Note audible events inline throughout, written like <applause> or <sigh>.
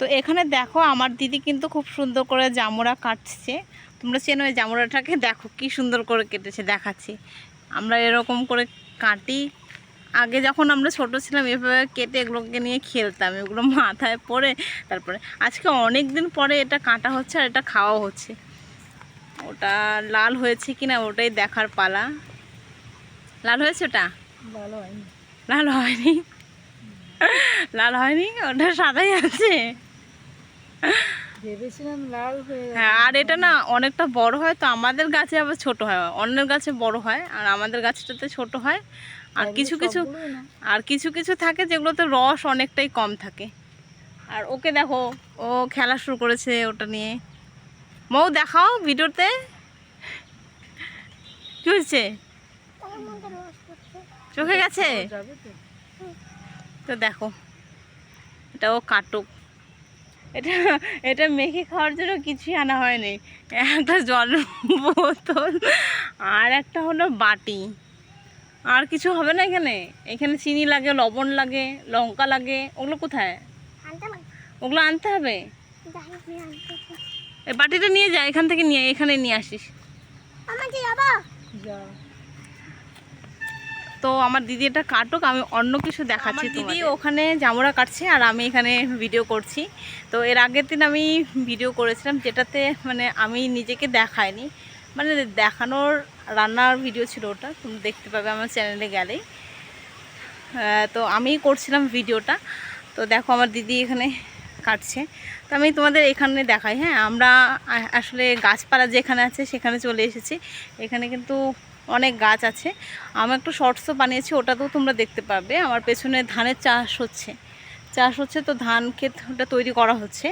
তো এখানে দেখো আমার দিদি কিন্তু খুব সুন্দর করে জামুরা কাটছে। তোমরা চেনো ওই জামুরাটাকে? দেখো কি সুন্দর করে কেটেছে দেখাচ্ছি। আমরা এরকম করে কাটি। আগে যখন আমরা ছোট ছিলাম এভাবে কেটে এগুলোকে নিয়ে খেলতাম। এগুলো মাথায় পরে তারপরে আজকে অনেক দিন পরে এটা কাটা হচ্ছে আর এটা খাওয়া হচ্ছে। ওটা লাল হয়েছে কি না ওটাই দেখার পালা। লাল হয়েছে ওটা? ভালো হয়নি। লাল হয়নি? লাল হয়নি? ওটা সাদাই আছে? ভেবেছিলাম লাল হয়ে হ্যাঁ আর এটা না অনেকটা বড় হয় তো আমাদের গাছে আবার ছোট হয়। অন্যের গাছে বড় হয় আর আমাদের গাছটাতে ছোট হয়। আর কিছু কিছু আর কিছু কিছু থাকে যেগুলোতে রস অনেকটাই কম থাকে। আর ওকে দেখো ও খেলা শুরু করেছে ওটা নিয়ে। মৌ দেখাও ভিডিওতে। কি হয়েছে? চোখে গেছে? তো। তো দেখো এটা ও কাটুক। এটা এটা মেখে খাওয়ার জন্য কিছুই আনা হয়নি। একটা জল বোতল আর একটা হলো বাটি। আর কিছু হবে না এখানে? এখানে চিনি লাগে লবণ লাগে লঙ্কা লাগে। ওগুলো কোথায়? ওগুলো আনতে হবে? বাটিটা নিয়ে যা এখান থেকে নিয়ে এখানে নিয়ে আসিস। যা। তো আমার দিদি এটা কাটুক আমি অন্য কিছু দেখাচ্ছি দিদি ওখানে জামুরা কাটছে আর আমি এখানে ভিডিও করছি। তো এর আগের দিন আমি ভিডিও করেছিলাম যেটাতে মানে আমি নিজেকে দেখাইনি। মানে দেখানোর রান্নার ভিডিও ছিল ওটা তুমি দেখতে পাবে আমার চ্যানেলে গেলেই। তো আমি করছিলাম ভিডিওটা তো দেখো আমার দিদি এখানে কাটছে। তো আমি তোমাদের এখানে দেখাই হ্যাঁ? আমরা আসলে গাছপালা যেখানে আছে সেখানে চলে এসেছি। এখানে কিন্তু অনেক গাছ আছে। আমি একটু শর্টসও বানিয়েছি, ওটাতেও তোমরা দেখতে পাবে। আমার পেছনে ধানের চাষ হচ্ছে। চাষ হচ্ছে তো ধান ক্ষেত ওটা তৈরি করা হচ্ছে।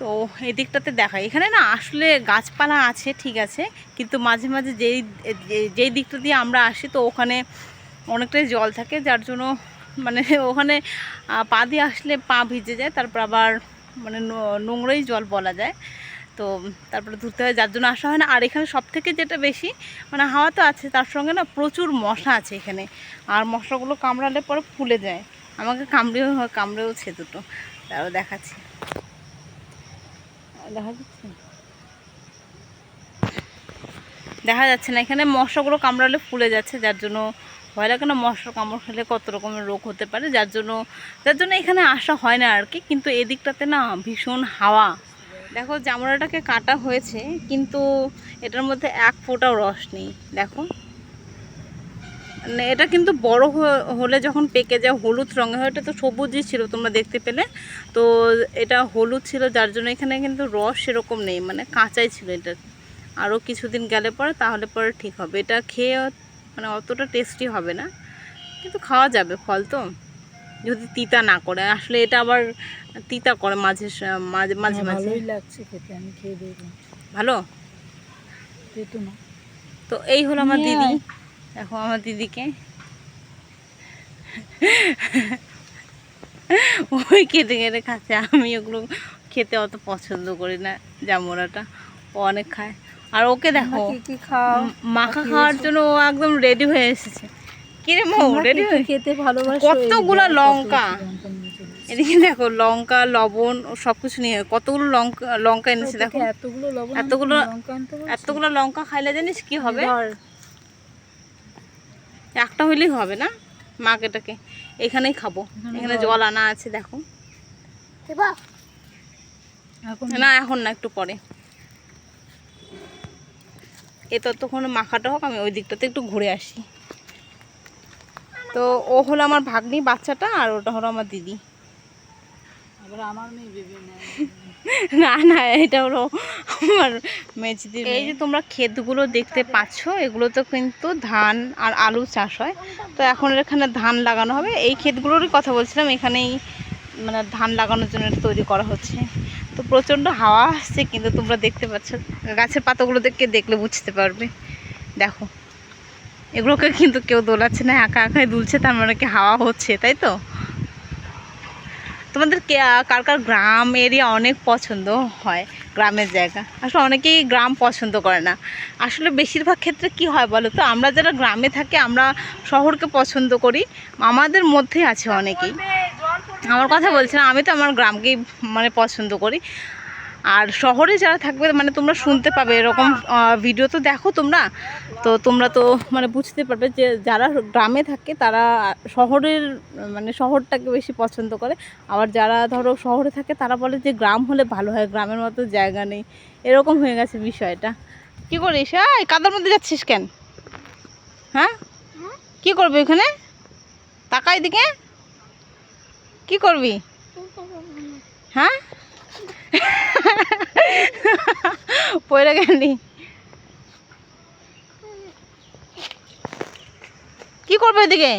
তো এই দিকটাতে দেখাই। এখানে না আসলে গাছপালা আছে, ঠিক আছে। কিন্তু মাঝে মাঝে যেই যেই দিকটা দিয়ে আমরা আসি তো ওখানে অনেকটাই জল থাকে, যার জন্য মানে ওখানে পা দিয়ে আসলে পা ভিজে যায়, তারপর আবার মানে নোংরাই জল বলা যায়। তো তারপরে ধুতে হয়, যার জন্য আসা হয় না। আর এখানে সব থেকে যেটা বেশি মানে হাওয়া তো আছে, তার সঙ্গে না প্রচুর মশা আছে এখানে। আর মশাগুলো কামড়ালে পরে ফুলে যায়। আমাকে কামড়েও হয় কামড়েওছে দুটো। তারও দেখাচ্ছি। দেখা যাচ্ছে? দেখা যাচ্ছে না। এখানে মশাগুলো কামড়ালে ফুলে যাচ্ছে, যার জন্য ভয় লাগে না, মশা কামড় খেলে কত রকমের রোগ হতে পারে, যার জন্য যার জন্য এখানে আসা হয় না আর কি কিন্তু এদিকটাতে না ভীষণ হাওয়া। দেখো জামড়াটাকে কাটা হয়েছে, কিন্তু এটার মধ্যে এক ফোঁটাও রস নেই, দেখো। মানে এটা কিন্তু বড় হলে যখন পেকে যায়, হলুদ রঙে হয়, এটা তো সবুজই ছিল, তোমরা দেখতে পেলে। তো এটা হলুদ ছিল, যার জন্য এখানে কিন্তু রস সেরকম নেই মানে কাঁচাই ছিল এটা। আরও কিছুদিন গেলে পরে, তাহলে পরে ঠিক হবে। এটা খেয়ে মানে অতটা টেস্টি হবে না। কিন্তু খাওয়া যাবে ফল তো। যদি তিতা না করে। আসলে এটা আবার তিতা করে মাঝে মাঝে মাঝে হ্যাঁ, মাঝে লাগছে খেতে আমি খেয়ে ভালো? না। তো এই হলো আমার দিদি। দেখো আমার দিদিকে। ওই কেটে কেটে খাচ্ছে। আমি ওগুলো খেতে অত পছন্দ করি না জামুরাটা ও অনেক খায়। আর ওকে দেখো মাখা খাওয়ার জন্য ও একদম রেডি হয়ে এসেছে। কিরে মো রেডি হয়ে খেতে ভালোবাসো? কতগুলা লঙ্কা। এদিকে দেখো লঙ্কা লবণ ও সব কিছু নিয়ে কতগুলো লঙ্কা লঙ্কা এনেছে দেখো। এতগুলো লবণ এতগুলো- এতগুলো লঙ্কা খাইলে জানিস কি হবে? একটা হইলেই হবে না? মার্কেটাকে এখানেই খাব। এখানে এখানে জল আনা আছে দেখো। না এখন না একটু পরে। এ ততক্ষণ মাখাটা হোক আমি ওই দিকটাতে একটু ঘুরে আসি। তো ও হলো আমার ভাগ্নি বাচ্চাটা আর ওটা হলো আমার দিদি। <laughs> না না এটা হলো আমার মেজদির এই যে তোমরা ক্ষেতগুলো দেখতে পাচ্ছ এগুলো তো কিন্তু ধান আর আলু চাষ হয়। তো এখন এখানে ধান লাগানো হবে। এই ক্ষেতগুলোরই কথা বলছিলাম এখানেই মানে ধান লাগানোর জন্য তৈরি করা হচ্ছে। তো প্রচণ্ড হাওয়া আসছে, কিন্তু তোমরা দেখতে পাচ্ছ, গাছের পাতাগুলো দেখে দেখলে বুঝতে পারবে। দেখো, এগুলোকে কিন্তু কেউ দোলাচ্ছে না, একা একাই দুলছে, তার মানে কি হাওয়া হচ্ছে, তাই তো? তোমাদের কে, কার কার গ্রাম এরিয়া অনেক পছন্দ হয়, গ্রামের জায়গা? আসলে অনেকেই গ্রাম পছন্দ করে না। আসলে বেশিরভাগ ক্ষেত্রে কি হয় বলো তো, আমরা যারা গ্রামে থাকি, আমরা শহরকে পছন্দ করি, আমাদের মধ্যে আছে অনেকেই। আমার কথা বলছি আমি তো আমার গ্রামকেই মানে পছন্দ করি। আর শহরে যারা থাকবে মানে তোমরা শুনতে পাবে এরকম ভিডিও তো দেখো তোমরা। তো তোমরা তো মানে বুঝতে পারবে যে যারা গ্রামে থাকে, তারা শহরের মানে শহরটাকে বেশি পছন্দ করে। আবার যারা ধরো শহরে থাকে, তারা বলে যে গ্রাম হলে ভালো হয়, গ্রামের মতো জায়গা নেই। এরকম হয়ে গেছে বিষয়টা। কি করিস? এই কাদার মধ্যে যাচ্ছিস কেন? হ্যাঁ? কি করবি ওখানে? তাকাই দিকে কি করবি? হ্যাঁ? পয়রা গেলি। কি করবে এদিকে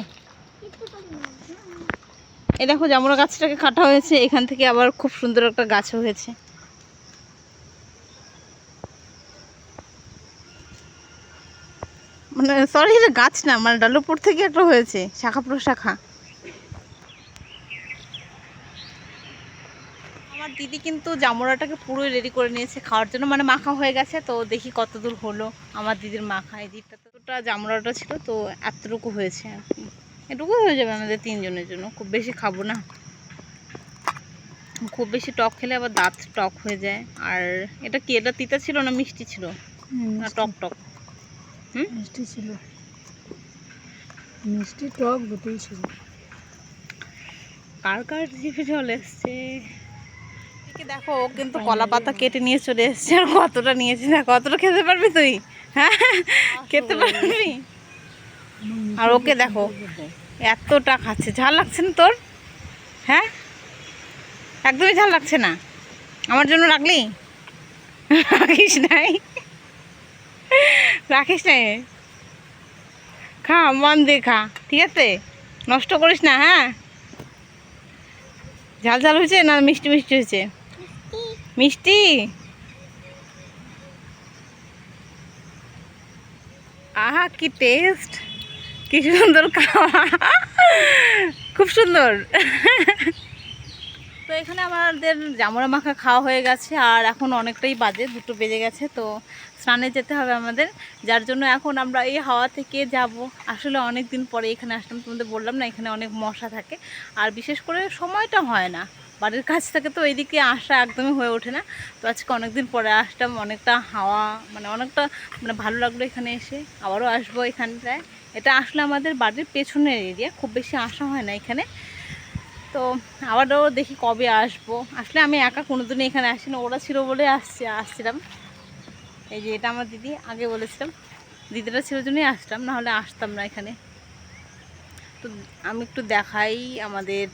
এই দেখো জামুরা গাছটাকে কাটা হয়েছে, এখান থেকে আবার খুব সুন্দর একটা গাছও হয়েছে। মানে সরি গাছ না মানে ডালুপুর থেকে একটা হয়েছে, শাখা প্রশাখা দিদি কিন্তু জামুরাটাকে পুরোই রেডি করে নিয়েছে খাওয়ার জন্য। মানে মাখা হয়ে গেছে তো দেখি কত দূর হলো আমার দিদির মাখা। এই দিকটা তোটা জামুরাটা ছিল তো এতটুকু হয়েছে। এটুকু হয়ে যাবে আমাদের তিনজনের জন্য খুব বেশি খাব না। খুব বেশি টক খেলে আবার দাঁত টক হয়ে যায়। আর এটা কি এটা তিতা ছিল না মিষ্টি ছিল? না টক টক। হুম? মিষ্টি ছিল। মিষ্টি টক দুটোই ছিল। কার কার জিভে জল এসছে? দেখো ও কিন্তু কলা পাতা কেটে নিয়ে চলে এসছে। আর কতটা নিয়েছি না কতটা খেতে পারবি তুই? হ্যাঁ খেতে পারবি? আর ওকে দেখো এতটা খাচ্ছে। ঝাল লাগছে না তোর? হ্যাঁ? একদমই ঝাল লাগছে না? আমার জন্য রাখলি? রাখিস নাই? রাখিস নাই? খা মন দিয়ে খা ঠিক আছে? নষ্ট করিস না হ্যাঁ? ঝাল ঝাল হয়েছে না মিষ্টি মিষ্টি হয়েছে? মিষ্টি? আহা, কি টেস্ট কি সুন্দর খাওয়া। খুব সুন্দর। তো এখানে আমাদের জামরা মাখা খাওয়া হয়ে গেছে, আর এখন অনেকটাই বাজে, দুটো বেজে গেছে, তো স্নানে যেতে হবে আমাদের। যার জন্য এখন আমরা এই হাওয়া থেকে যাব। আসলে অনেক দিন পরে এখানে আসলাম, তোমাদের বললাম না, এখানে অনেক মশা থাকে। আর বিশেষ করে সময়টা হয় না। বাড়ির কাছ থেকে তো এইদিকে আসা একদমই হয়ে ওঠে না। তো আজকে অনেক দিন পরে আসলাম, অনেকটা হাওয়া মানে অনেকটা মানে ভালো লাগল এখানে এসে। আবারও আসব এখানটায়। এটা আসলে আমাদের বাড়ির পেছনের এরিয়া খুব বেশি আসা হয় না এখানে। তো আবারও দেখি কবে আসব। আসলে আমি একা কোনোদিনই এখানে আসি না ওরা ছিল বলে আসছি, আসছিলাম। এই যে এটা আমার দিদি, আগে বলেছিলাম, দিদিরা ছিল জন্যই আসলাম, নাহলে আসতাম না এখানে। তো আমি একটু দেখাই আমাদের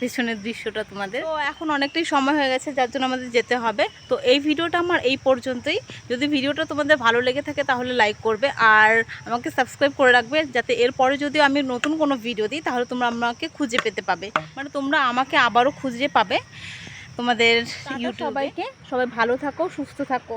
পেছনের দৃশ্যটা তোমাদের। তো এখন অনেকটাই সময় হয়ে গেছে যার জন্য আমাদের যেতে হবে। তো এই ভিডিওটা আমার এই পর্যন্তই। যদি ভিডিওটা তোমাদের ভালো লেগে থাকে তাহলে লাইক করবে আর আমাকে সাবস্ক্রাইব করে রাখবে যাতে এরপরে যদি আমি নতুন কোনো ভিডিও দিই তাহলে তোমরা আমাকে খুঁজে পেতে পাবে। মানে তোমরা আমাকে আবারও খুঁজে পাবে তোমাদের ইউটিউব। সবাইকে। সবাই ভালো থাকো সুস্থ থাকো।